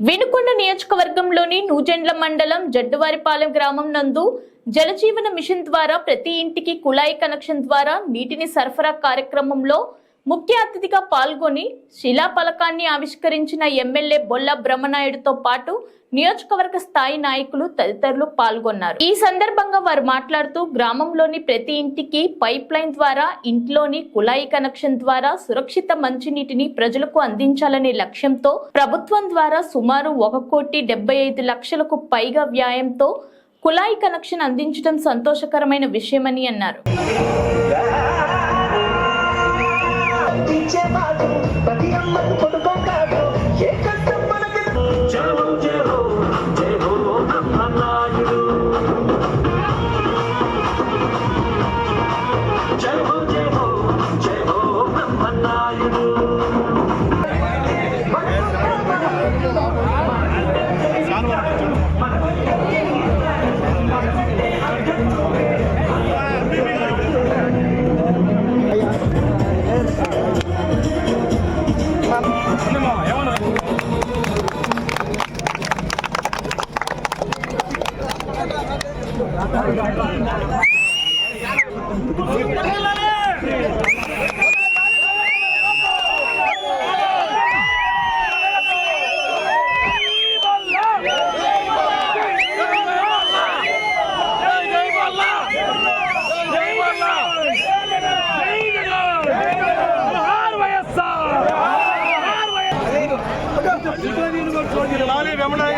వినుకొండ నియోజకవర్గంలోని నూజెండ్ల మండలం జడ్డువారిపాలెం గ్రామం నందు జలజీవన మిషన్ ద్వారా ప్రతి ఇంటికి కుళాయి కనెక్షన్ ద్వారా నీటిని సరఫరా కార్యక్రమంలో ముఖ్య అతిథిగా పాల్గొని శిలాఫలకాన్ని ఆవిష్కరించిన ఎమ్మెల్యే బొల్ల బ్రహ్మనాయుడుతో పాటు నియోజకవర్గ స్థాయి నాయకులు తదితరులు పాల్గొన్నారు. ఈ సందర్భంగా వారు మాట్లాడుతూ గ్రామంలోని ప్రతి ఇంటికి పైప్ లైన్ ద్వారా ఇంట్లోని కుళాయి కనెక్షన్ ద్వారా సురక్షిత మంచినీటిని ప్రజలకు అందించాలనే లక్ష్యంతో ప్రభుత్వం ద్వారా సుమారు ఒక కోటి డెబ్బై ఐదు లక్షలకు పైగా వ్యాయంతో కుళాయి కనెక్షన్ అందించడం సంతోషకరమైన విషయమని అన్నారు. ఇచ్చేవాడు ప్రతి అమ్మకు కొడుకో కాదు ఏ కష్టం మనకి? జయ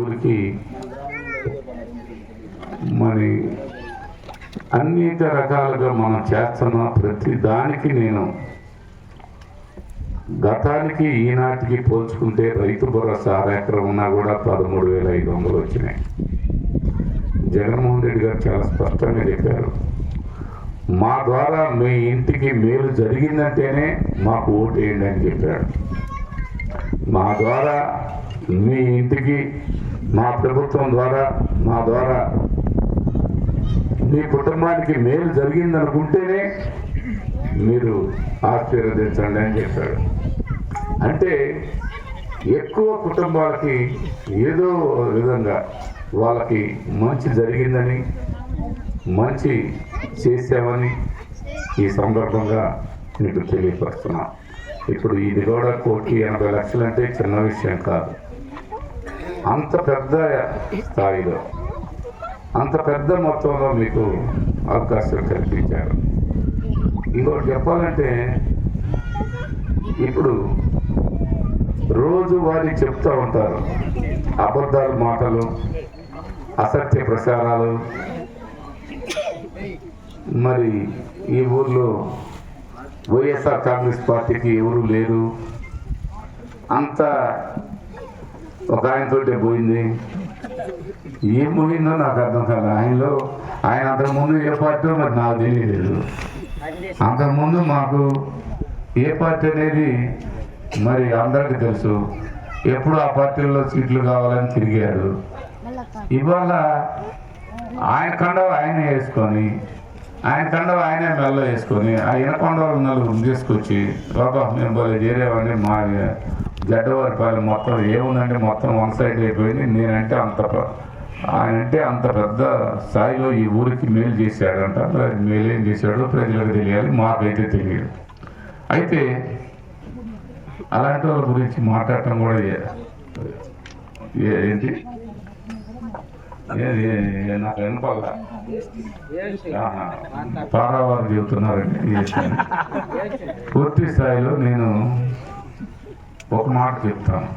ఊరికి మరి అనేక రకాలుగా మనం చేస్తున్న ప్రతి దానికి నేను గతానికి ఈనాటికి పోల్చుకుంటే రైతు భరోసా ఎకరం ఉన్నా కూడా పదమూడు వేల ఐదు వందలు వచ్చినాయి. జగన్మోహన్ రెడ్డి గారు చాలా స్పష్టంగా చెప్పారు. మా ద్వారా మీ ఇంటికి మేలు జరిగిందంటేనే మాకు ఓటు వేయండి అని చెప్పాడు మా ద్వారా మీ ఇంటికి మా ప్రభుత్వం ద్వారా మా ద్వారా మీ కుటుంబానికి మేలు జరిగిందనుకుంటేనే మీరు ఆశీర్వదించండి అని చెప్పాడు. అంటే ఎక్కువ కుటుంబాలకి ఏదో విధంగా వాళ్ళకి మంచి జరిగిందని మంచి చేసామని ఈ సందర్భంగా మీకు తెలియపరుస్తున్నాను ఇప్పుడు ఇది కూడా కోటి ఎనభై లక్షలు అంటే చిన్న విషయం కాదు. అంత పెద్ద స్థాయిలో అంత పెద్ద మొత్తంలో మీకు అవకాశం కల్పించారు. ఇంకోటి చెప్పాలంటే ఇప్పుడు రోజు వారి చెప్తూ ఉంటారు అబద్ధాలు మాటలు అసత్య ప్రసారాలు మరి ఈ ఊర్లో వైఎస్ఆర్ కాంగ్రెస్ పార్టీకి ఎవరు లేరు. అంత ఒక ఆయనతోటే పోయింది. ఏం పోయిందో నాకు అర్థం కాదు ఆయనలో ఆయన అంతకుముందు ఏ పార్టీ మరి నాకు తెలియలేదు. అంతకుముందు మాకు ఏ పార్టీ అనేది మరి అందరికీ తెలుసు. ఎప్పుడు ఆ పార్టీల్లో సీట్లు కావాలని తిరిగారు. ఇవాళ ఆయన కండ ఆయన వేసుకొని ఆయన కండవ ఆయన మెల్ల వేసుకొని ఆ ఇనకొండలు నలుగురు తీసుకొచ్చి బాబా మేము బాగా చేరేవాడిని మా జడ్డవారిపాలెం మొత్తం ఏముందంటే మొత్తం వన్ సైడ్ అయిపోయింది. నేనంటే అంత ఆయన అంటే అంత పెద్ద స్థాయిలో ఈ ఊరికి మేలు చేశాడంట. మేలు ఏం చేశాడో ప్రజలకు తెలియాలి మాకైతే తెలియదు. అయితే అలాంటి వాళ్ళ గురించి మాట్లాడటం కూడా ఏ- ఏంటి? ఏ- ఏ- నాకు వినపాల పారావారు చెబుతున్నారండి. పూర్తి స్థాయిలో నేను ఒక మాట చెప్తాను